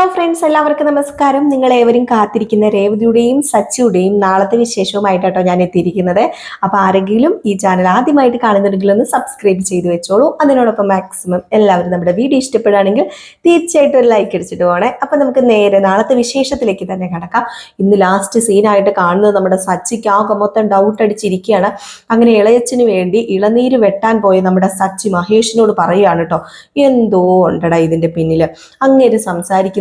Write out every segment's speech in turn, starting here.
Hello friends എല്ലാവർക്കും നമസ്കാരം. നിങ്ങൾ ഏവരും കാത്തിരിക്കുന്ന രേവതിയുടെയും സച്ചിയുടെയും നാളത്തെ വിശേഷവുമായിട്ടോ ഞാൻ എത്തിയിരിക്കുന്നത്. അപ്പൊ ആരെങ്കിലും ഈ ചാനൽ ആദ്യമായിട്ട് കാണുന്നുണ്ടെങ്കിൽ ഒന്ന് സബ്സ്ക്രൈബ് ചെയ്ത് വെച്ചോളൂ. അതിനോടൊപ്പം മാക്സിമം എല്ലാവരും നമ്മുടെ വീഡിയോ ഇഷ്ടപ്പെടുകയാണെങ്കിൽ തീർച്ചയായിട്ടും ഒരു ലൈക്ക് അടിച്ചിട്ട് പോകണേ. അപ്പൊ നമുക്ക് നേരെ നാളത്തെ വിശേഷത്തിലേക്ക് തന്നെ കിടക്കാം. ഇന്ന് ലാസ്റ്റ് സീനായിട്ട് കാണുന്നത് നമ്മുടെ സച്ചിക്ക് ആകെ മൊത്തം ഡൗട്ട് അടിച്ചിരിക്കുകയാണ്. അങ്ങനെ ഇളയച്ചിന് വേണ്ടി ഇളനീര് വെട്ടാൻ പോയ നമ്മുടെ സച്ചി മഹേഷിനോട് പറയുകയാണ് കേട്ടോ. എന്തോ ഉണ്ടടാ ഇതിന്റെ പിന്നിൽ അങ്ങേര്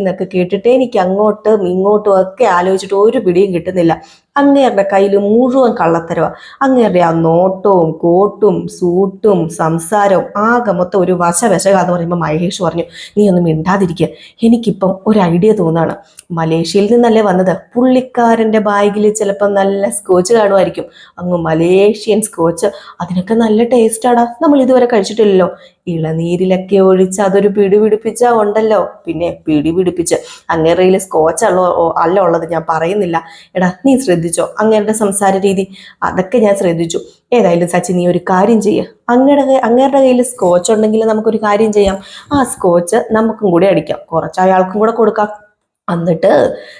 സംസാരിക്കുന്നതൊക്കെ കേട്ടിട്ട് എനിക്ക് അങ്ങോട്ടും ഇങ്ങോട്ടും ഒക്കെ ആലോചിച്ചിട്ട് ഒരു പിടിയും കിട്ടുന്നില്ല. അങ്ങേരുടെ കയ്യിൽ മുഴുവൻ കള്ളത്തരവ. അങ്ങേരുടെ ആ നോട്ടവും കോട്ടും സൂട്ടും സംസാരവും ആകെ മൊത്തം ഒരു വശവശക എന്ന് പറയുമ്പോൾ മഹേഷ് പറഞ്ഞു നീ ഒന്നും മിണ്ടാതിരിക്കുക എനിക്കിപ്പം ഒരു ഐഡിയ തോന്നാണ്. മലേഷ്യയിൽ നിന്നല്ലേ വന്നത്? പുള്ളിക്കാരന്റെ ബാഗിൽ ചിലപ്പോൾ നല്ല സ്കോച്ച് കാണുമായിരിക്കും. അങ്ങ് മലേഷ്യൻ സ്കോച്ച്. അതിനൊക്കെ നല്ല ടേസ്റ്റാടാ നമ്മൾ ഇതുവരെ കഴിച്ചിട്ടില്ലല്ലോ. ഇളനീരിലൊക്കെ ഒഴിച്ച് അതൊരു പിടി പിടിപ്പിച്ച ഉണ്ടല്ലോ. പിന്നെ പിടി പിടിപ്പിച്ച് അങ്ങേറയിൽ സ്കോച്ച് അല്ല അല്ല ഉള്ളത് ഞാൻ പറയുന്നില്ല. എടാ നീ ശ്രദ്ധിച്ചോ? അങ്ങേരുടെ സംസാര രീതി. അതൊക്കെ ഞാൻ ശ്രദ്ധിച്ചു. ഏതായാലും സച്ചിൻ നീ ഒരു കാര്യം ചെയ്യുക അങ്ങയുടെ അങ്ങേരുടെ കയ്യിൽ സ്കോച്ച് ഉണ്ടെങ്കിൽ നമുക്കൊരു കാര്യം ചെയ്യാം. ആ സ്കോച്ച് നമുക്കും കൂടി അടിക്കാം. കുറച്ച് അയാൾക്കും കൂടെ കൊടുക്കാം. എന്നിട്ട്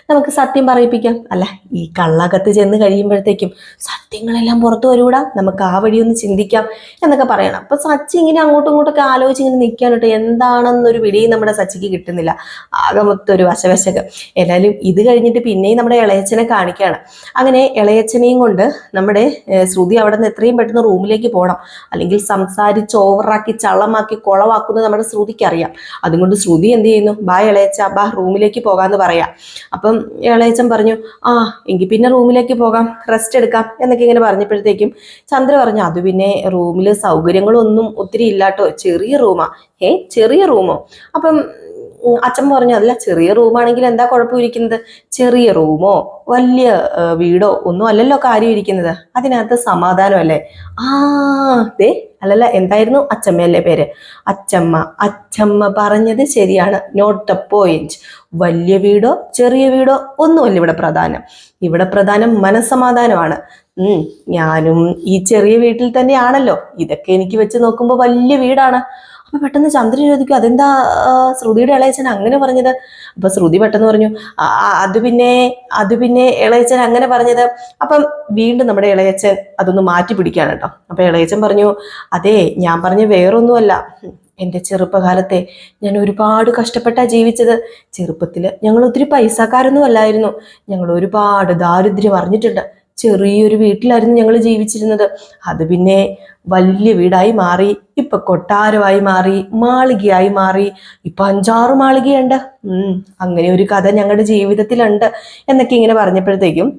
നമുക്ക് സത്യം പറയിപ്പിക്കാം. അല്ല ഈ കള്ളകത്ത് ചെന്ന് കഴിയുമ്പോഴത്തേക്കും സത്യങ്ങളെല്ലാം പുറത്തു വരൂടാ. നമുക്ക് ആ വഴി ഒന്ന് ചിന്തിക്കാം എന്നൊക്കെ പറയണം. അപ്പൊ സച്ചി ഇങ്ങനെ അങ്ങോട്ടും ഇങ്ങോട്ടൊക്കെ ആലോചിച്ച് ഇങ്ങനെ നിൽക്കാനിട്ട് എന്താണെന്നൊരു പിടിയും നമ്മുടെ സച്ചിക്ക് കിട്ടുന്നില്ല. ആകെ ഒരു വശവശക്ക്. ഏതായാലും ഇത് കഴിഞ്ഞിട്ട് പിന്നെയും നമ്മുടെ ഇളയച്ചനെ കാണിക്കുകയാണ്. അങ്ങനെ ഇളയച്ചനെയും കൊണ്ട് നമ്മുടെ ശ്രുതി അവിടെ നിന്ന് എത്രയും പെട്ടെന്ന് റൂമിലേക്ക് പോകണം അല്ലെങ്കിൽ സംസാരിച്ച് ഓവറാക്കി ചള്ളമാക്കി കുളവാക്കുന്നത് നമ്മുടെ ശ്രുതിക്ക് അറിയാം അതുകൊണ്ട് ശ്രുതി എന്ത് ചെയ്യുന്നു? ബാ ഇളയച്ച ബാ റൂമിലേക്ക് പോകാന്ന് പറയാം. അപ്പം ഇളയച്ചൻ പറഞ്ഞു ആ എങ്കിൽ പിന്നെ റൂമിലേക്ക് പോകാം റെസ്റ്റ് എടുക്കാം എന്നൊക്കെ ഇങ്ങനെ പറഞ്ഞപ്പോഴത്തേക്കും ചന്ദ്ര പറഞ്ഞു അത് പിന്നെ റൂമിൽ സൗകര്യങ്ങളൊന്നും ഒത്തിരി ഇല്ലാട്ടോ ചെറിയ റൂമാ. ഏ ചെറിയ റൂമോ? അപ്പം അച്ഛൻ പറഞ്ഞു അതല്ല ചെറിയ റൂമാണെങ്കിൽ എന്താ കുഴപ്പമിരിക്കുന്നത്? ചെറിയ റൂമോ? വലിയ വീടോ? ഒന്നും അല്ലല്ലോ കാര്യം ഇരിക്കുന്നത് അതിനകത്ത് സമാധാനമല്ലേ? ആ ദേ അല്ലല്ല എന്തായിരുന്നു? അച്ചമ്മയല്ലേ പേര്. അച്ചമ്മ. അച്ചമ്മ പറഞ്ഞത് ശരിയാണ്. നോട്ട് ദ പോയിന്റ് വലിയ വീടോ ചെറിയ വീടോ ഒന്നുമല്ല ഇവിടെ പ്രധാനം. ഇവിടെ പ്രധാനം മനസ്സമാധാനമാണ്. ഞാനും ഈ ചെറിയ വീട്ടിൽ തന്നെയാണല്ലോ. ഇതൊക്കെ എനിക്ക് വെച്ച് നോക്കുമ്പോൾ വലിയ വീടാണ്. അപ്പൊ പെട്ടെന്ന് ചന്ദ്രൻ ചോദിക്കും അതെന്താ ശ്രുതിയുടെ ഇളയച്ചൻ അങ്ങനെ പറഞ്ഞത്? അപ്പൊ ശ്രുതി പെട്ടെന്ന് പറഞ്ഞു "ആ, ആ, അത് പിന്നെ അത് പിന്നെ ഇളയച്ചൻ അങ്ങനെ പറഞ്ഞത്. അപ്പം വീണ്ടും നമ്മുടെ ഇളയച്ചൻ അതൊന്ന് മാറ്റി പിടിക്കാണ് കേട്ടോ. അപ്പൊ ഇളയച്ചൻ പറഞ്ഞു അതെ ഞാൻ പറഞ്ഞ വേറൊന്നുമല്ല. എന്റെ ചെറുപ്പകാലത്തെ ഞാൻ ഒരുപാട് കഷ്ടപ്പെട്ടാ ജീവിച്ചത്. ചെറുപ്പത്തിൽ ഞങ്ങൾ ഒത്തിരി പൈസക്കാരൊന്നും അല്ലായിരുന്നു. ഞങ്ങൾ ഒരുപാട് ദാരിദ്ര്യം അറിഞ്ഞിട്ടുണ്ട്. ചെറിയൊരു വീട്ടിലായിരുന്നു ഞങ്ങൾ ജീവിച്ചിരുന്നത്. അത് പിന്നെ വലിയ വീടായി മാറി ഇപ്പൊ കൊട്ടാരമായി മാറി മാളികയായി മാറി. ഇപ്പൊ അഞ്ചാറ് മാളികയുണ്ട്. അങ്ങനെ ഒരു കഥ ഞങ്ങളുടെ ജീവിതത്തിലുണ്ട് എന്നൊക്കെ ഇങ്ങനെ പറഞ്ഞപ്പോഴത്തേക്കും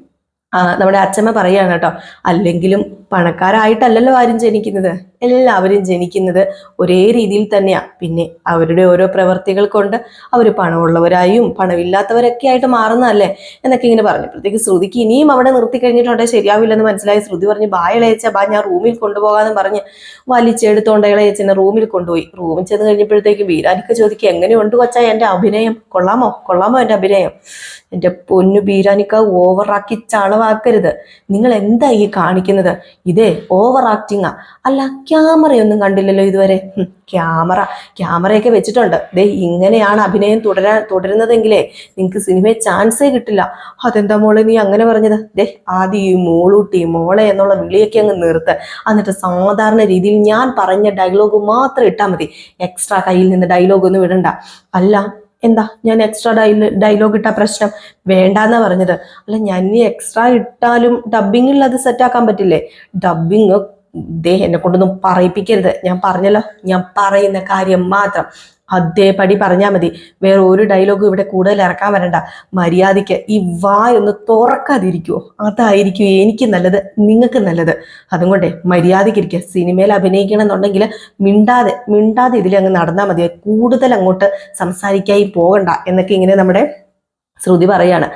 നമ്മുടെ അച്ഛമ്മ പറയാണ് കേട്ടോ അല്ലെങ്കിലും പണക്കാരായിട്ടല്ലല്ലോ ആരും ജനിക്കുന്നത്. എല്ലാവരും ജനിക്കുന്നത് ഒരേ രീതിയിൽ തന്നെയാ. പിന്നെ അവരുടെ ഓരോ പ്രവർത്തികൾ കൊണ്ട് അവർ പണമുള്ളവരായും പണമില്ലാത്തവരൊക്കെ ആയിട്ട് മാറുന്നതല്ലേ? എന്നൊക്കെ ഇങ്ങനെ പറഞ്ഞപ്പോഴത്തേക്ക് ശ്രുതിക്ക് ഇനിയും അവിടെ നിർത്തി കഴിഞ്ഞിട്ടുണ്ടെങ്കിൽ ശരിയാവില്ലെന്ന് മനസ്സിലായി. ശ്രുതി പറഞ്ഞ് ബാ ഇളയച്ച ബാ ഞാൻ റൂമിൽ കൊണ്ടുപോകാന്ന് പറഞ്ഞ് വലിച്ചെടുത്തോണ്ട് ഇളയച്ചനെ റൂമിൽ കൊണ്ടുപോയി. റൂമിൽ ചെന്ന് കഴിഞ്ഞപ്പോഴത്തേക്ക് ബീരാനിക്ക് ചോദിക്കുക എങ്ങനെയുണ്ട് കൊച്ചാ എന്റെ അഭിനയം? കൊള്ളാമോ? കൊള്ളാമോ എന്റെ അഭിനയം? എന്റെ പൊന്നു ബീരാനിക്ക ഓവറാക്കി ചളവാക്കരുത്. നിങ്ങൾ എന്താ ഈ കാണിക്കുന്നത്? ഇതേ ഓവർ ആക്ടിങ്ങാ അല്ല ക്യാമറയൊന്നും കണ്ടില്ലല്ലോ ഇതുവരെ. ക്യാമറ ക്യാമറയൊക്കെ വെച്ചിട്ടുണ്ട്. ദേ ഇങ്ങനെയാണ് അഭിനയം തുടരാൻ തുടരുന്നതെങ്കിലേ നിങ്ങൾക്ക് സിനിമയെ ചാൻസേ കിട്ടില്ല. അതെന്താ മോളെ നീ അങ്ങനെ പറഞ്ഞത്? ദേ ആദ്യം ഈ മോളൂട്ടി മോളെ എന്നുള്ള വിളിയൊക്കെ അങ്ങ് നിർത്ത്. എന്നിട്ട് സാധാരണ രീതിയിൽ ഞാൻ പറഞ്ഞ ഡയലോഗ് മാത്രം ഇട്ടാൽ മതി. എക്സ്ട്രാ കയ്യിൽ നിന്ന് ഡയലോഗ് ഒന്നും ഇടണ്ട. അല്ല എന്താ ഞാൻ എക്സ്ട്രാ ഡയലോ ഡയലോഗ് ഇട്ട പ്രശ്നം? വേണ്ടാന്നാ പറഞ്ഞത്. അല്ല ഞാൻ ഇനി എക്സ്ട്രാ ഇട്ടാലും ഡബ്ബിങ്ങിൽ അത് സെറ്റാക്കാൻ പറ്റില്ലേ? ഡബിങ് ദേ എന്നെ കൊണ്ടൊന്നും പറയിപ്പിക്കരുത്. ഞാൻ പറഞ്ഞല്ലോ ഞാൻ പറയുന്ന കാര്യം മാത്രം. അതേപടി പറഞ്ഞാൽ മതി. വേറെ ഒരു ഡയലോഗും ഇവിടെ കൂടുതൽ ഇറക്കാൻ വരണ്ട. മര്യാദയ്ക്ക് ഈ വായൊന്ന് തുറക്കാതിരിക്കുമോ അതായിരിക്കും എനിക്ക് നല്ലത് നിങ്ങൾക്ക് നല്ലത്. അതുകൊണ്ടേ മര്യാദയ്ക്ക് ഇരിക്കുക സിനിമയിൽ അഭിനയിക്കണം എന്നുണ്ടെങ്കിൽ മിണ്ടാതെ മിണ്ടാതെ ഇതിൽ അങ്ങ് നടന്നാൽ മതി. കൂടുതൽ അങ്ങോട്ട് സംസാരിക്കായി പോകണ്ട എന്നൊക്കെ ഇങ്ങനെ നമ്മുടെ ശ്രുതി പറയാണ്.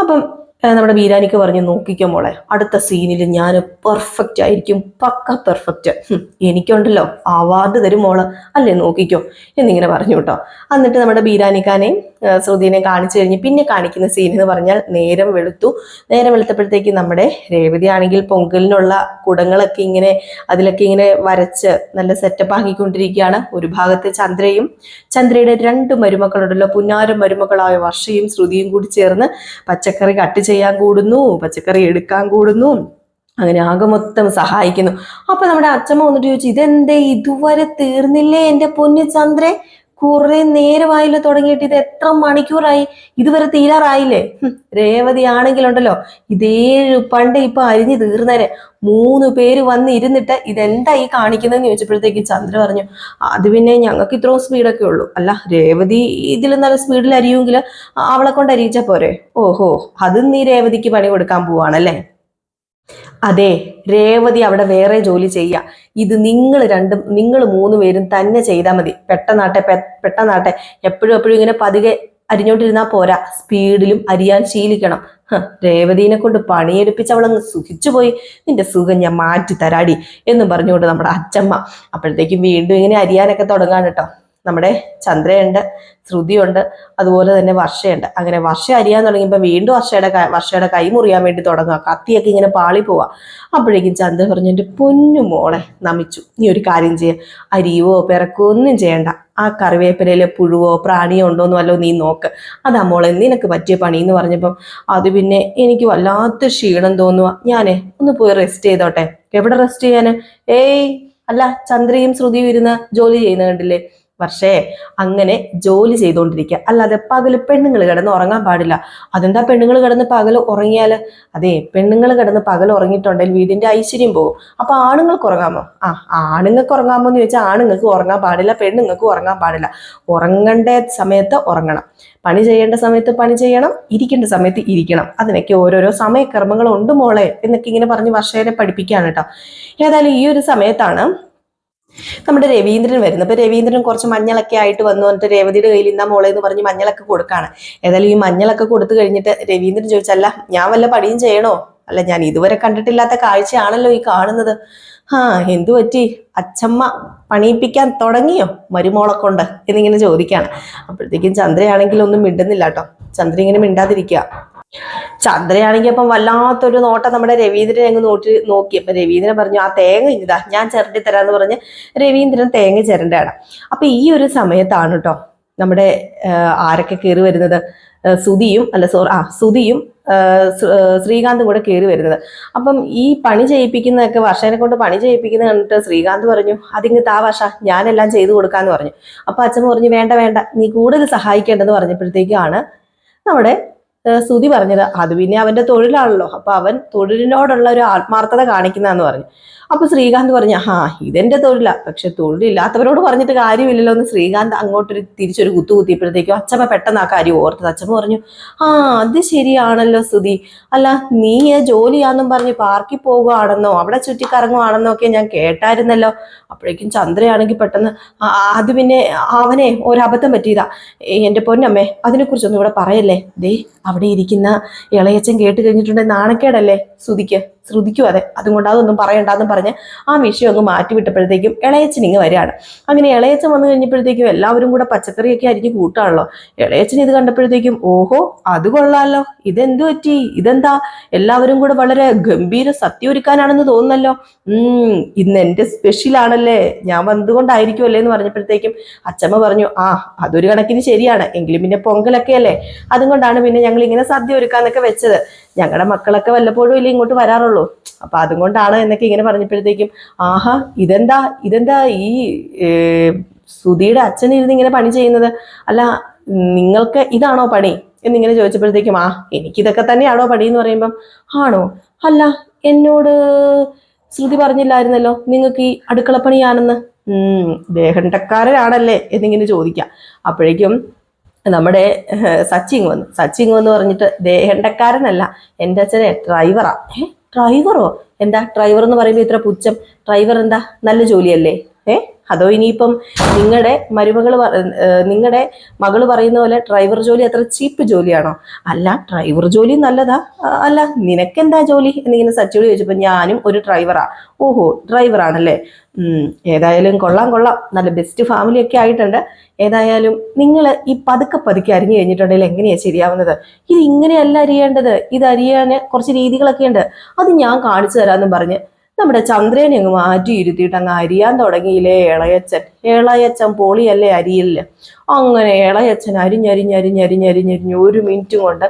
അപ്പം നമ്മുടെ ബീരാനിക്ക് പറഞ്ഞു നോക്കിക്കോ മോളെ അടുത്ത സീനിൽ ഞാൻ പെർഫെക്റ്റ് ആയിരിക്കും പക്ക പെർഫെക്റ്റ് എനിക്കുണ്ടല്ലോ അവാർഡ് തരും മോൾ. അല്ലേ നോക്കിക്കോ എന്നിങ്ങനെ പറഞ്ഞു കേട്ടോ. എന്നിട്ട് നമ്മുടെ ബീരാനിക്കാനെ ആ, ശ്രുതിനെ കാണിച്ചു കഴിഞ്ഞ് പിന്നെ കാണിക്കുന്ന സീൻ എന്ന് പറഞ്ഞാൽ നേരം വെളുത്തു. നേരം വെളുത്തപ്പോഴത്തേക്ക് നമ്മുടെ രേവതി ആണെങ്കിൽ പൊങ്കലിനുള്ള കുടങ്ങളൊക്കെ ഇങ്ങനെ അതിലൊക്കെ ഇങ്ങനെ വരച്ച് നല്ല സെറ്റപ്പ് ആക്കിക്കൊണ്ടിരിക്കുകയാണ്. ഒരു ഭാഗത്ത് ചന്ദ്രയും ചന്ദ്രയുടെ രണ്ട് മരുമക്കളോടുള്ള പുന്നാരം മരുമക്കളായ വർഷയും ശ്രുതിയും കൂടി ചേർന്ന് പച്ചക്കറി കട്ട് ചെയ്യാൻ കൂടുന്നു പച്ചക്കറി എടുക്കാൻ കൂടുന്നു. അങ്ങനെ ആകെ മൊത്തം സഹായിക്കുന്നു. അപ്പൊ നമ്മുടെ അച്ഛമ്മ വന്നിട്ട് ചോദിച്ചു ഇതെന്തേ? ഇതുവരെ തീർന്നില്ലേ എന്റെ പൊന്നു ചന്ദ്രേ കുറെ നേരമായില്ലോ തുടങ്ങിയിട്ട് ഇത് എത്ര മണിക്കൂറായി? ഇതുവരെ തീരാറായില്ലേ? രേവതി ആണെങ്കിലുണ്ടല്ലോ. ഇതേഴ് പണ്ട് ഇപ്പൊ അരിഞ്ഞു തീർന്നേരെ മൂന്ന് പേര് വന്ന് ഇരുന്നിട്ട് ഇതെന്താ ഈ കാണിക്കുന്നതെന്ന് ചോദിച്ചപ്പോഴത്തേക്ക് ചന്ദ്ര പറഞ്ഞു അത് പിന്നെ ഞങ്ങൾക്ക് ഇത്രയും സ്പീഡൊക്കെ ഉള്ളൂ. അല്ല രേവതി ഇതിൽ നല്ല സ്പീഡിൽ അരിയുമെങ്കിൽ അവളെ കൊണ്ട് അരിയിച്ച പോരെ? ഓഹോ അതും നീ രേവതിക്ക് പണി കൊടുക്കാൻ പോവാണല്ലേ? അതെ രേവതി അവിടെ വേറെ ജോലി ചെയ്യുക ഇത് നിങ്ങൾ രണ്ടും നിങ്ങൾ മൂന്ന് പേരും തന്നെ ചെയ്താൽ മതി. പെട്ടെന്നാട്ടെ പെട്ടെന്നാട്ടെ. എപ്പോഴും എപ്പോഴും ഇങ്ങനെ പതുകെ അരിഞ്ഞോണ്ടിരുന്നാൽ പോരാ. സ്പീഡിലും അരിയാൻ ശീലിക്കണം. രേവതിനെ കൊണ്ട് പണിയെടുപ്പിച്ച് അവളങ്ങ് സുഖിച്ചു പോയി നിന്റെ സുഖം ഞാൻ മാറ്റി തരാടി എന്നും പറഞ്ഞുകൊണ്ട് നമ്മുടെ അച്ചമ്മ അപ്പോഴത്തേക്കും വീണ്ടും ഇങ്ങനെ അരിയാനൊക്കെ തുടങ്ങാൻ കേട്ടോ. നമ്മുടെ ചന്ദ്രയുണ്ട് ശ്രുതിയുണ്ട് അതുപോലെ തന്നെ വർഷയുണ്ട്. അങ്ങനെ വർഷ അരിയാൻ തുടങ്ങിയപ്പോൾ വീണ്ടും വർഷയുടെ വർഷയുടെ കൈ മുറിയാൻ വേണ്ടി തുടങ്ങുക. കത്തിയൊക്കെ ഇങ്ങനെ പാളി പോവാ അപ്പോഴേക്കും ചന്ദ്ര പറഞ്ഞു എന്റെ പൊന്നു മോളെ നമിച്ചു. നീ ഒരു കാര്യം ചെയ്യുക അരിയുവോ പിറക്കോ ഒന്നും ചെയ്യണ്ട. ആ കറിവേപ്പിലയിലെ പുഴുവോ പ്രാണിയോ ഉണ്ടോ എന്ന് വല്ലോ നീ നോക്ക്. അതാ മോളെ നിനക്ക് പറ്റിയ പണി എന്ന് പറഞ്ഞപ്പം അത് പിന്നെ എനിക്ക് വല്ലാത്ത ക്ഷീണം തോന്നുക ഞാനേ ഒന്ന് പോയി റെസ്റ്റ് ചെയ്തോട്ടെ. എവിടെ റെസ്റ്റ് ചെയ്യാന്? ഏയ് അല്ല ചന്ദ്രയും ശ്രുതിയും ഇരുന്ന് ജോലി ചെയ്യുന്ന കണ്ടില്ലേ? പക്ഷേ അങ്ങനെ ജോലി ചെയ്തുകൊണ്ടിരിക്കുക. അല്ലാതെ പകൽ പെണ്ണുങ്ങൾ കിടന്ന് ഉറങ്ങാൻ പാടില്ല. അതെന്താ പെണ്ണുങ്ങൾ കിടന്ന് പകൽ ഉറങ്ങിയാൽ അതെ പെണ്ണുങ്ങൾ കിടന്ന് പകൽ ഉറങ്ങിയിട്ടുണ്ടെങ്കിൽ വീടിന്റെ ഐശ്വര്യം പോകും അപ്പൊ ആണുങ്ങൾക്ക് ഉറങ്ങാമോ? ആ ആണുങ്ങൾക്ക് ഉറങ്ങാമോ എന്ന് ചോദിച്ചാൽ ആണുങ്ങൾക്ക് ഉറങ്ങാൻ പാടില്ല പെണ്ണുങ്ങൾക്ക് ഉറങ്ങാൻ പാടില്ല. ഉറങ്ങേണ്ട സമയത്ത് ഉറങ്ങണം. പണി ചെയ്യേണ്ട സമയത്ത് പണി ചെയ്യണം ഇരിക്കേണ്ട സമയത്ത് ഇരിക്കണം. അതിനൊക്കെ ഓരോരോ സമയക്രമങ്ങളുണ്ട് മോളെ എന്നൊക്കെ ഇങ്ങനെ പറഞ്ഞ് വർഷേരെ പഠിപ്പിക്കുകയാണ് കേട്ടോ. ഏതായാലും ഈ ഒരു സമയത്താണ് നമ്മുടെ രവീന്ദ്രൻ വരുന്നത് അപ്പൊ രവീന്ദ്രൻ കുറച്ച് മഞ്ഞളൊക്കെ ആയിട്ട് വന്നു. വന്നിട്ട് രേവതിയുടെ കയ്യിൽ ഇന്നാ മോളെ എന്ന് പറഞ്ഞ് മഞ്ഞളൊക്കെ കൊടുക്കാണ്. ഏതായാലും ഈ മഞ്ഞളൊക്കെ കൊടുത്തു കഴിഞ്ഞിട്ട് രവീന്ദ്രൻ ചോദിച്ചല്ല ഞാൻ വല്ല പടിയും ചെയ്യണോ? അല്ല ഞാൻ ഇതുവരെ കണ്ടിട്ടില്ലാത്ത കാഴ്ചയാണല്ലോ ഈ കാണുന്നത്. ആ എന്തു പറ്റി? അച്ചമ്മ പണിയിപ്പിക്കാൻ തുടങ്ങിയോ മരുമോളെ കൊണ്ട്? എന്നിങ്ങനെ ചോദിക്കാണ്. അപ്പോഴത്തേക്കും ചന്ദ്രയാണെങ്കിൽ ഒന്നും മിണ്ടുന്നില്ല കേട്ടോ. ചന്ദ്ര ഇങ്ങനെ മിണ്ടാതിരിക്കുക ചന്ദ്രയാണെങ്കിൽ അപ്പം വല്ലാത്തൊരു നോട്ടം നമ്മുടെ രവീന്ദ്രൻ അങ്ങ് നോട്ടി നോക്കി. അപ്പൊ രവീന്ദ്രൻ പറഞ്ഞു ആ തേങ്ങ ഇതാ ഞാൻ ചിരണ്ടി തരാന്ന് പറഞ്ഞ് രവീന്ദ്രൻ തേങ്ങ ചിരണ്ടാണ് അപ്പൊ ഈ ഒരു സമയത്താണ് കേട്ടോ നമ്മുടെ ആരൊക്കെ കയറി വരുന്നത്? സുതിയും അല്ല സോറി ആ ആ, ശ്രീകാന്തും കൂടെ കയറി വരുന്നത്. അപ്പം ഈ പണി ചെയ്യിപ്പിക്കുന്നതൊക്കെ വർഷനെ കൊണ്ട് പണി ചെയ്യിപ്പിക്കുന്ന കണ്ടിട്ട് ശ്രീകാന്ത് പറഞ്ഞു അതിങ്ങ് താ വർഷ ഞാനെല്ലാം ചെയ്തു കൊടുക്കാന്ന് പറഞ്ഞു. അപ്പൊ അച്ഛൻ പറഞ്ഞു വേണ്ട വേണ്ട നീ കൂടുതൽ സഹായിക്കേണ്ടെന്ന് പറഞ്ഞപ്പോഴത്തേക്കാണ് നമ്മുടെ സുധി പറഞ്ഞത് അത് പിന്നെ അവന്റെ തൊഴിലാണല്ലോ. അപ്പൊ അവൻ തൊഴിലിനോടുള്ള ഒരു ആത്മാർത്ഥത കാണിക്കുന്നതെന്ന് പറഞ്ഞു. അപ്പൊ ശ്രീകാന്ത് പറഞ്ഞു ആ ഇതെന്റെ തൊഴിലാ. പക്ഷെ തൊഴിലില്ലാത്തവരോട് പറഞ്ഞിട്ട് കാര്യമില്ലല്ലോ. എന്ന് ശ്രീകാന്ത് അങ്ങോട്ടൊരു തിരിച്ചൊരു കുത്തു കുത്തിയപ്പോഴത്തേക്കും അച്ഛമ്മ പെട്ടെന്ന് ആ കാര്യം ഓർത്തത്. അച്ഛമ്മ പറഞ്ഞു ആ അത് ശരിയാണല്ലോ സ്തുതി അല്ല നീ ജോലിയാന്നും പറഞ്ഞ് പാർക്കിൽ പോകുകയാണെന്നോ അവിടെ ചുറ്റിക്കറങ്ങുവാണെന്നോ ഒക്കെ ഞാൻ കേട്ടായിരുന്നല്ലോ. അപ്പോഴേക്കും ചന്ദ്രയാണെങ്കിൽ പെട്ടെന്ന് "ആ, അത് പിന്നെ അവനെ ഒരബദ്ധം പറ്റിയതാ. എന്റെ പൊന്നമ്മേ അതിനെക്കുറിച്ചൊന്നും ഇവിടെ പറയല്ലേ? ദേ അവിടെ ഇരിക്കുന്ന ഇളയച്ചൻ കേട്ട് കഴിഞ്ഞിട്ടുണ്ടെങ്കിൽ നാണക്കേടല്ലേ? ശ്രുതിക്ക്. ശ്രുതിക്കും അതെ. അതുകൊണ്ട് അതൊന്നും പറയണ്ടെന്നും പറഞ്ഞ് ആ വിഷയം ഒന്ന് മാറ്റി വിട്ടപ്പോഴത്തേക്കും ഇളയച്ചൻ ഇങ്ങ് വരികയാണ്. അങ്ങനെ ഇളയച്ചൻ വന്നു കഴിഞ്ഞപ്പോഴത്തേക്കും എല്ലാവരും കൂടെ പച്ചക്കറിയൊക്കെ അരിഞ്ഞ് കൂട്ടാണല്ലോ. ഇളയച്ചൻ ഇത് കണ്ടപ്പോഴത്തേക്കും ഓഹോ അത് കൊള്ളാമല്ലോ ഇതെന്തു പറ്റി? ഇതെന്താ? എല്ലാവരും കൂടെ വളരെ ഗംഭീര സത്യം ഒരുക്കാനാണെന്ന് തോന്നുന്നല്ലോ. ഉം ഇന്ന് എന്റെ സ്പെഷ്യൽ ആണല്ലേ. ഞാൻ വന്നതുകൊണ്ടായിരിക്കും അല്ലേ എന്ന് പറഞ്ഞപ്പോഴത്തേക്കും അച്ചമ്മ പറഞ്ഞു ആ അതൊരു കണക്കിന് ശരിയാണ്. എങ്കിലും പിന്നെ പൊങ്കലൊക്കെ അല്ലേ അതുകൊണ്ടാണ് പിന്നെ ഞങ്ങൾ ഇങ്ങനെ സദ്യ ഒരുക്കാന്നൊക്കെ വെച്ചത്. ഞങ്ങളുടെ മക്കളൊക്കെ വല്ലപ്പോഴും ഇല്ല ഇങ്ങോട്ട് വരാറുള്ളൂ. അപ്പൊ അതുകൊണ്ടാണ് എന്നൊക്കെ ഇങ്ങനെ പറഞ്ഞപ്പോഴത്തേക്കും ആഹാ ഇതെന്താ ഇതെന്താ ഈ സുധിയുടെ അച്ഛൻ ഇരുന്ന് ഇങ്ങനെ പണി ചെയ്യുന്നത്? അല്ല നിങ്ങൾക്ക് ഇതാണോ പണി? എന്നിങ്ങനെ ചോദിച്ചപ്പോഴത്തേക്കും ആ എനിക്കിതൊക്കെ തന്നെയാണോ പണി? എന്ന് പറയുമ്പം ആണോ? അല്ല എന്നോട് ശ്രുതി പറഞ്ഞില്ലായിരുന്നല്ലോ നിങ്ങൾക്ക് ഈ അടുക്കളപ്പണിയാണെന്ന്? ദേഹണ്ടക്കാരനാണല്ലേ എന്നിങ്ങനെ ചോദിക്കാം. അപ്പോഴേക്കും നമ്മുടെ സച്ചിങ് വന്നു. സച്ചിങ് വന്ന് പറഞ്ഞിട്ട് ദേഹണ്ടക്കാരനല്ല എന്റെ അച്ഛനെ ഡ്രൈവറാ ഡ്രൈവറോ എന്താ ഡ്രൈവർ എന്ന് പറയുമ്പോൾ ഇത്ര പുച്ഛം? ഡ്രൈവർ എന്താ? നല്ല ജോലിയല്ലേ? അതോ ഇനിയിപ്പം നിങ്ങളുടെ മരുമകൾ നിങ്ങളുടെ മകൾ പറയുന്ന പോലെ ഡ്രൈവർ ജോലി അത്ര ചീപ്പ് ജോലിയാണോ? അല്ല ഡ്രൈവർ ജോലി നല്ലതാ. അല്ല നിനക്കെന്താ ജോലി? എന്നിങ്ങനെ സച്ചിയോട് ചോദിച്ചപ്പോൾ ഞാനും ഒരു ഡ്രൈവറാ. ഓഹോ ഡ്രൈവറാണല്ലേ? ഏതായാലും കൊള്ളാം കൊള്ളാം. നല്ല ബെസ്റ്റ് ഫാമിലി ഒക്കെ ആയിട്ടുണ്ട്. ഏതായാലും നിങ്ങൾ ഈ പതുക്കെ പതുക്കെ അരിഞ്ഞു കഴിഞ്ഞിട്ടുണ്ടെങ്കിൽ എങ്ങനെയാണ് ശരിയാവുന്നത്? ഇത് ഇങ്ങനെയല്ല അരിയേണ്ടത്. ഇത് അരിയാൻ കുറച്ച് രീതികളൊക്കെ ഉണ്ട്. അത് ഞാൻ കാണിച്ചു തരാമെന്നും പറഞ്ഞ് നമ്മുടെ ചന്ദ്രനെ അങ്ങ് മാറ്റി ഇരുത്തിയിട്ട് അങ്ങ് അരിയാൻ തുടങ്ങിയില്ലേ ഇളയച്ചൻ ഇളയച്ചൻ പൊളിയല്ലേ അരിയില്ല? അങ്ങനെ ഇളയച്ചൻ അരിഞ്ഞരിഞ്ഞരിഞ്ഞരിഞ്ഞരിഞ്ഞരിഞ്ഞ് ഒരു മിനിറ്റും കൊണ്ട്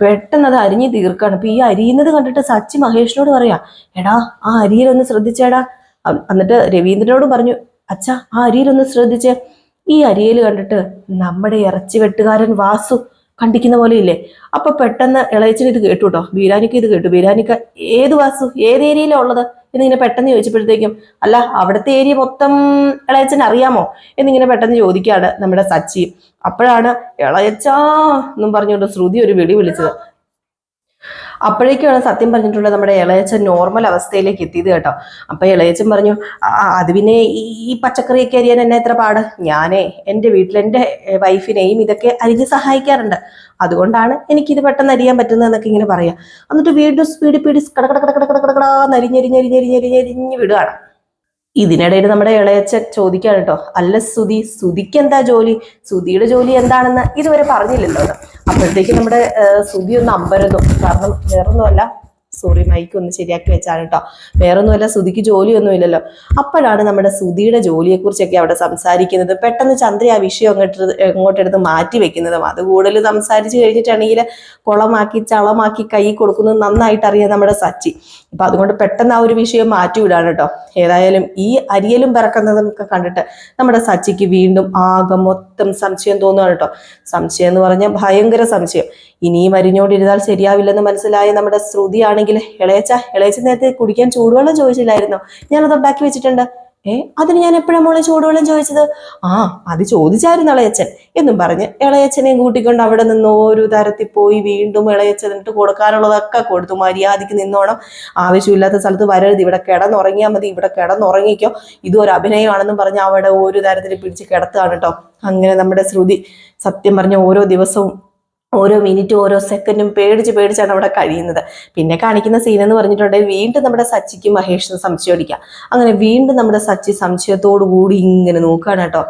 പെട്ടെന്ന് അത് അരിഞ്ഞ് തീർക്കാണ്. അപ്പൊ ഈ അരിയുന്നത് കണ്ടിട്ട് സച്ചി മഹേഷിനോട് പറയാ എടാ ആ അരിയിലൊന്ന് ശ്രദ്ധിച്ചേടാ. എന്നിട്ട് രവീന്ദ്രനോട് പറഞ്ഞു അച്ഛാ ആ അരിയിലൊന്ന് ശ്രദ്ധിച്ചേ. ഈ അരിയിൽ കണ്ടിട്ട് നമ്മുടെ ഇറച്ചി വെട്ടുകാരൻ വാസു കണ്ടിക്കുന്ന പോലെ ഇല്ലേ? അപ്പൊ പെട്ടെന്ന് ഇളയച്ചൻ ഇത് കേട്ടു കേട്ടോ ബീരാനിക്ക് ഇത് കേട്ടു. ബീരാനിക്ക ഏത് വാസു? ഏത് ഏരിയയിലാണ് ഉള്ളത്? എന്നിങ്ങനെ പെട്ടെന്ന് ചോദിച്ചപ്പോഴത്തേക്കും അല്ല അവിടുത്തെ ഏരിയ മൊത്തം ഇളയച്ചൻ അറിയാമോ? എന്നിങ്ങനെ പെട്ടെന്ന് ചോദിക്കുകയാണ് നമ്മുടെ സച്ചി. അപ്പോഴാണ് ഇളയച്ചാ എന്നും പറഞ്ഞുകൊണ്ട് ശ്രുതി ഒരു വിളി വിളിച്ചത്. അപ്പോഴേക്കാണ് സത്യം പറഞ്ഞിട്ടുള്ളത് നമ്മുടെ ഇളയച്ചൻ നോർമൽ അവസ്ഥയിലേക്ക് എത്തിയത് കേട്ടോ. അപ്പൊ ഇളയച്ചൻ പറഞ്ഞു "ആ, അത് പിന്നെ ഈ പച്ചക്കറിയൊക്കെ അരിയാൻ എന്നെ എത്ര പാട്? ഞാനേ എന്റെ വീട്ടിൽ എന്റെ വൈഫിനെയും ഇതൊക്കെ അരിഞ്ഞ് സഹായിക്കാറുണ്ട്. അതുകൊണ്ടാണ് എനിക്കിത് പെട്ടെന്ന് അരിയാൻ പറ്റുന്നതെന്നൊക്കെ ഇങ്ങനെ പറയാം. എന്നിട്ട് വീണ്ടും സ്പീഡ് പീടി കടകട കട കട കട കട കട അരിഞ്ഞരിഞ്ഞരിഞ്ഞരിഞ്ഞരിഞ്ഞരിഞ്ഞ് വിടുകയാണ്. ഇതിനിടയിൽ നമ്മുടെ ഇളയച്ചൻ ചോദിക്കാണ് കേട്ടോ അല്ല സുതി സുതിക്ക് എന്താ ജോലി? സുതിയുടെ ജോലി എന്താണെന്ന് ഇതുവരെ പറഞ്ഞില്ലല്ലോ. അപ്പോഴത്തേക്ക് നമ്മുടെ സുതി ഒന്ന് അമ്പരതും കാരണം വേറൊന്നുമല്ല. സോറി മൈക്ക് ഒന്ന് ശരിയാക്കി വെച്ചാണ് കേട്ടോ വേറൊന്നുമല്ല സുധിക്ക് ജോലിയൊന്നും ഇല്ലല്ലോ അപ്പോഴാണ് നമ്മുടെ സുധിയുടെ ജോലിയെക്കുറിച്ചൊക്കെ അവിടെ സംസാരിക്കുന്നത്. പെട്ടെന്ന് ചന്ദ്ര ആ വിഷയം അങ്ങോട്ട് എങ്ങോട്ടെടുത്ത് മാറ്റി വെക്കുന്നതും അത് കൂടുതൽ സംസാരിച്ച് കഴിഞ്ഞിട്ടാണെങ്കിൽ കുളമാക്കി ചളമാക്കി കൈ കൊടുക്കുന്നത് നന്നായിട്ട് അറിയാം നമ്മുടെ സച്ചി. അപ്പൊ അതുകൊണ്ട് പെട്ടെന്ന് ആ ഒരു വിഷയം മാറ്റി വിടാണ് കേട്ടോ ഏതായാലും ഈ അരിയലും പിറക്കുന്നതും ഒക്കെ കണ്ടിട്ട് നമ്മുടെ സച്ചിക്ക് വീണ്ടും ആകെ മൊത്തം സംശയം തോന്നുകയാണ് കേട്ടോ സംശയം എന്ന് പറഞ്ഞാൽ ഭയങ്കര സംശയം. ഇനിയും അരിഞ്ഞോണ്ടിരുന്നാൽ ശരിയാവില്ലെന്ന് മനസ്സിലായ നമ്മുടെ ശ്രുതി ആണെങ്കിൽ ഇളയച്ച ഇളയച്ച നേരത്തെ കുടിക്കാൻ ചൂടുവെള്ളം ചോദിച്ചില്ലായിരുന്നോ? ഞാനത് ഉണ്ടാക്കി വെച്ചിട്ടുണ്ട്. ഏ അതിന് ഞാൻ എപ്പോഴാണ് മോളെ ചൂടുവെള്ളം ചോദിച്ചത്? ആ അത് ചോദിച്ചായിരുന്നു ഇളയച്ചൻ എന്നും പറഞ്ഞ് ഇളയച്ചനെയും കൂട്ടിക്കൊണ്ട് അവിടെ നിന്ന് ഒരു തരത്തിൽ പോയി വീണ്ടും ഇളയച്ചനിട്ട് കൊടുക്കാനുള്ളതൊക്കെ കൊടുത്തു. മര്യാദയ്ക്ക് നിന്നോണം. ആവശ്യമില്ലാത്ത സ്ഥലത്ത് വരരുത്. ഇവിടെ കിടന്നുറങ്ങിയാൽ മതി. ഇവിടെ കിടന്നുറങ്ങിക്കോ. ഇതും ഒരു അഭിനയമാണെന്നും പറഞ്ഞ് അവിടെ ഒരു തരത്തിൽ പിടിച്ച് കിടത്തുകയാണ് കേട്ടോ അങ്ങനെ നമ്മുടെ ശ്രുതി സത്യം പറഞ്ഞ ഓരോ ദിവസവും ഓരോ മിനിറ്റും ഓരോ സെക്കൻഡും പേടിച്ച് പേടിച്ചാണ് അവിടെ കഴിയുന്നത്. പിന്നെ കാണിക്കുന്ന സീൻ എന്ന് പറഞ്ഞിട്ടുണ്ടെങ്കിൽ വീണ്ടും നമ്മുടെ സച്ചിക്ക് മഹേഷിന് സംശയം അടിക്കാം. അങ്ങനെ വീണ്ടും നമ്മുടെ സച്ചി സംശയത്തോടു കൂടി ഇങ്ങനെ നോക്കുകയാണ് കേട്ടോ.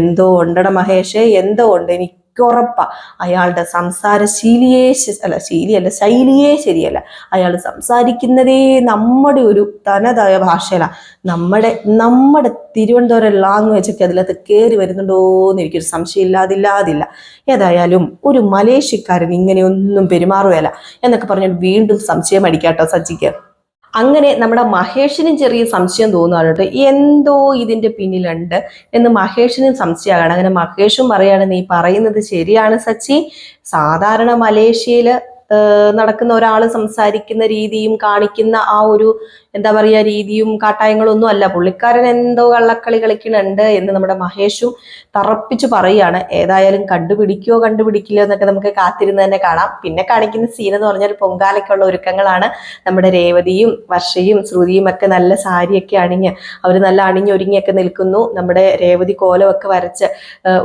എന്തോ ഉണ്ടട മഹേഷ് എന്തോ ഉണ്ട് എനിക്ക് ഉറപ്പാ. അയാളുടെ സംസാര ശീലിയേ അല്ല ശീലിയല്ല ശൈലിയേ ശരിയല്ല. അയാൾ സംസാരിക്കുന്നതേ നമ്മുടെ ഒരു തനതായ ഭാഷയിലാണ് നമ്മുടെ നമ്മുടെ തിരുവനന്തപുരം ലാംഗ്വേജ് ഒക്കെ അതിലകത്ത് കയറി വരുന്നുണ്ടോ എന്ന് എനിക്കൊരു സംശയം ഇല്ലാതില്ലാതില്ല ഏതായാലും ഒരു മലേഷ്യക്കാരൻ ഇങ്ങനെയൊന്നും പെരുമാറുകയല്ല എന്നൊക്കെ പറഞ്ഞാൽ വീണ്ടും സംശയം അടിക്കാട്ടോ സച്ചിക്ക് അങ്ങനെ നമ്മുടെ മഹേഷിനും ചെറിയ സംശയം തോന്നുകയാണ് കേട്ടോ. എന്തോ ഇതിന്റെ പിന്നിലുണ്ട് എന്ന് മഹേഷിനും സംശയമാണ്. അങ്ങനെ മഹേഷും പറയാണ് നീ പറയുന്നത് ശരിയാണ് സച്ചി. സാധാരണ മലേഷ്യയിൽ ഏഹ് നടക്കുന്ന ഒരാൾ സംസാരിക്കുന്ന രീതിയും കാണിക്കുന്ന ആ ഒരു എന്താ പറയുക രീതിയും കാട്ടായങ്ങളൊന്നും അല്ല. പുള്ളിക്കാരൻ എന്തോ കള്ളക്കളി കളിക്കണുണ്ട് എന്ന് നമ്മുടെ മഹേഷും തറപ്പിച്ച് പറയുകയാണ്. ഏതായാലും കണ്ടുപിടിക്കുകയോ കണ്ടുപിടിക്കില്ലോ എന്നൊക്കെ നമുക്ക് കാത്തിരുന്ന് തന്നെ കാണാം. പിന്നെ കാണിക്കുന്ന സീൻ എന്ന് പറഞ്ഞാൽ പൊങ്കാലയ്ക്കുള്ള ഒരുക്കങ്ങളാണ്. നമ്മുടെ രേവതിയും വർഷയും ശ്രുതിയും ഒക്കെ നല്ല സാരിയൊക്കെ അണിഞ്ഞ് അവർ നല്ല അണിഞ്ഞൊരുങ്ങിയൊക്കെ നിൽക്കുന്നു. നമ്മുടെ രേവതി കോലമൊക്കെ വരച്ച്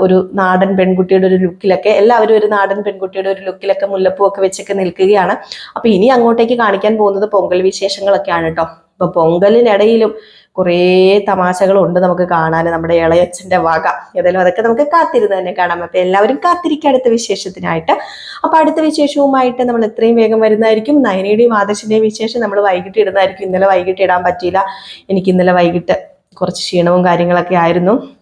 ഒരു നാടൻ പെൺകുട്ടിയുടെ ഒരു ലുക്കിലൊക്കെ എല്ലാവരും ഒരു നാടൻ പെൺകുട്ടിയുടെ ഒരു ലുക്കിലൊക്കെ മുല്ലപ്പൂ ഒക്കെ വെച്ചൊക്കെ നിൽക്കുകയാണ്. അപ്പൊ ഇനി അങ്ങോട്ടേക്ക് കാണിക്കാൻ പോകുന്നത് പൊങ്കൽ വിശേഷങ്ങളൊക്കെയാണ് കേട്ടോ. അപ്പൊ പൊങ്കലിനിടയിലും കുറേ തമാശകളുണ്ട് നമുക്ക് കാണാൻ. നമ്മുടെ ഇളയച്ചന്റെ വക. ഏതായാലും അതൊക്കെ നമുക്ക് കാത്തിരുന്ന് തന്നെ കാണാം. അപ്പൊ എല്ലാവരും കാത്തിരിക്കുക അടുത്ത വിശേഷത്തിനായിട്ട്. അപ്പൊ അടുത്ത വിശേഷവുമായിട്ട് നമ്മൾ എത്രയും വേഗം വരുന്നതായിരിക്കും. നയനയുടെയും ആദർശിന്റെയും വിശേഷം നമ്മൾ വൈകിട്ട് ഇടുന്നതായിരിക്കും. ഇന്നലെ വൈകിട്ട് ഇടാൻ പറ്റിയില്ല. എനിക്ക് ഇന്നലെ വൈകിട്ട് കുറച്ച് ക്ഷീണവും കാര്യങ്ങളൊക്കെ ആയിരുന്നു.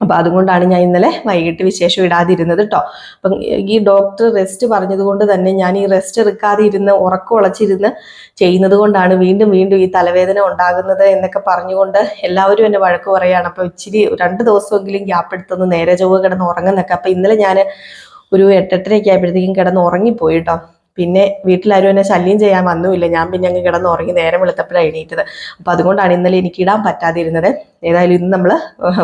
അപ്പൊ അതുകൊണ്ടാണ് ഞാൻ ഇന്നലെ വൈകിട്ട് വിശേഷം ഇടാതിരുന്നത് കേട്ടോ അപ്പം ഈ ഡോക്ടർ റെസ്റ്റ് പറഞ്ഞതുകൊണ്ട് തന്നെ ഞാൻ ഈ റെസ്റ്റ് എടുക്കാതെ ഇരുന്ന് ഉറക്കം ഉളച്ചിരുന്ന് ചെയ്യുന്നത് കൊണ്ടാണ് വീണ്ടും വീണ്ടും ഈ തലവേദന ഉണ്ടാകുന്നത് എന്നൊക്കെ പറഞ്ഞുകൊണ്ട് എല്ലാവരും എന്നെ വഴക്ക് പറയാണ്. അപ്പൊ ഇച്ചിരി രണ്ട് ദിവസമെങ്കിലും ഗ്യാപ്പ് എടുത്തൊന്ന് നേരെ ചൊവ്വ കിടന്ന് ഉറങ്ങുന്നൊക്കെ. അപ്പൊ ഇന്നലെ ഞാൻ ഒരു എട്ടെട്ടരയൊക്കെ ആയപ്പോഴത്തേക്കും കിടന്ന് ഉറങ്ങിപ്പോയി കേട്ടോ പിന്നെ വീട്ടിലാരും എന്നെ ശല്യം ചെയ്യാൻ വന്നുമില്ല. ഞാൻ പിന്നെ അങ്ങ് കിടന്ന് ഉറങ്ങി നേരം വെളുത്തപ്പോഴാണ് എണീറ്റത്. അപ്പോൾ അതുകൊണ്ടാണ് ഇന്നലെ എനിക്ക് ഇടാൻ പറ്റാതിരുന്നത്. ഏതായാലും ഇന്ന് നമ്മൾ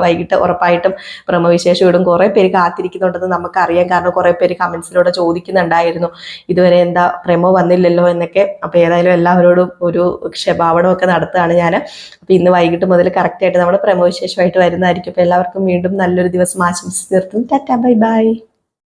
വൈകിട്ട് ഉറപ്പായിട്ടും ബ്രഹ്മവിശേഷം ഇടും. കുറേ പേര് കാത്തിരിക്കുന്നുണ്ടെന്ന് നമുക്കറിയാം. കാരണം കുറേ പേര് കമൻസിലൂടെ ചോദിക്കുന്നുണ്ടായിരുന്നു. ഇതുവരെ എന്താ പ്രമോ വന്നില്ലല്ലോ? എന്നൊക്കെ. അപ്പോൾ ഏതായാലും എല്ലാവരോടും ഒരു ക്ഷമാപണമൊക്കെ നടത്തുകയാണ് ഞാൻ അപ്പോൾ ഇന്ന് വൈകിട്ട് മുതൽ കറക്റ്റായിട്ട് നമ്മൾ പ്രമോവിശേഷമായിട്ട് വരുന്നതായിരിക്കും. അപ്പോൾ എല്ലാവർക്കും വീണ്ടും നല്ലൊരു ദിവസം ആശംസിച്ച് നിർത്തുന്നു. Tata bye bye.